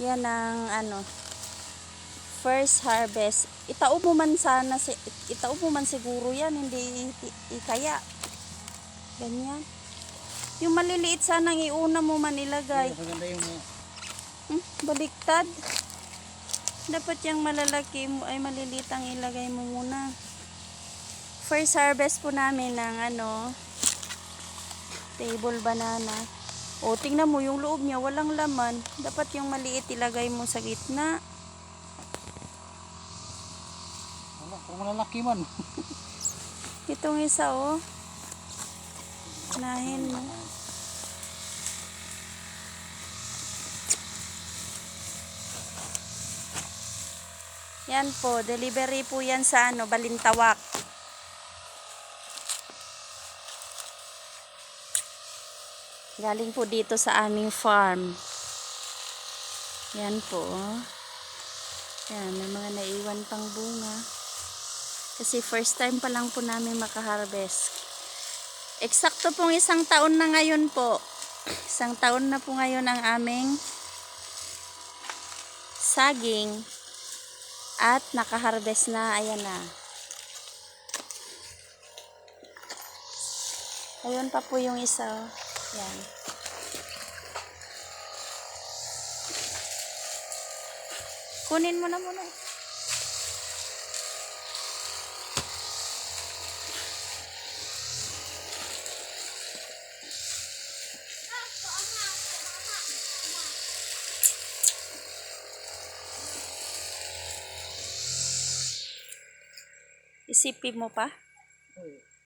Yan ang ano, first harvest. Itaob mo man sana, si, itaob mo man siguro yan, hindi ikaya. Ganyan. Yung maliliit sanang iuna mo man ilagay. Hmm, baliktad. Dapat yung malalaki mo ay maliliit ang ilagay mo muna. First harvest po namin ng ano, table banana. O, tingnan mo yung loob niya, walang laman. Dapat yung maliit ilagay mo sa gitna. wala, kung malalaki man. Itong isa, oh. Unahin mo. Yan po, delivery po yan sa ano, Balintawak. Galing po dito sa aming farm. Yan po. Yan, may mga naiwan pang bunga. Kasi first time pa lang po namin makaharvest. Eksakto pong isang taon na ngayon po. Isang taon na po ngayon ang aming saging. At nakaharvest na. Ayan na. Ayun pa po yung isa. oh. Yan. Kunin mo na muna. Isipin mo pa? Oo.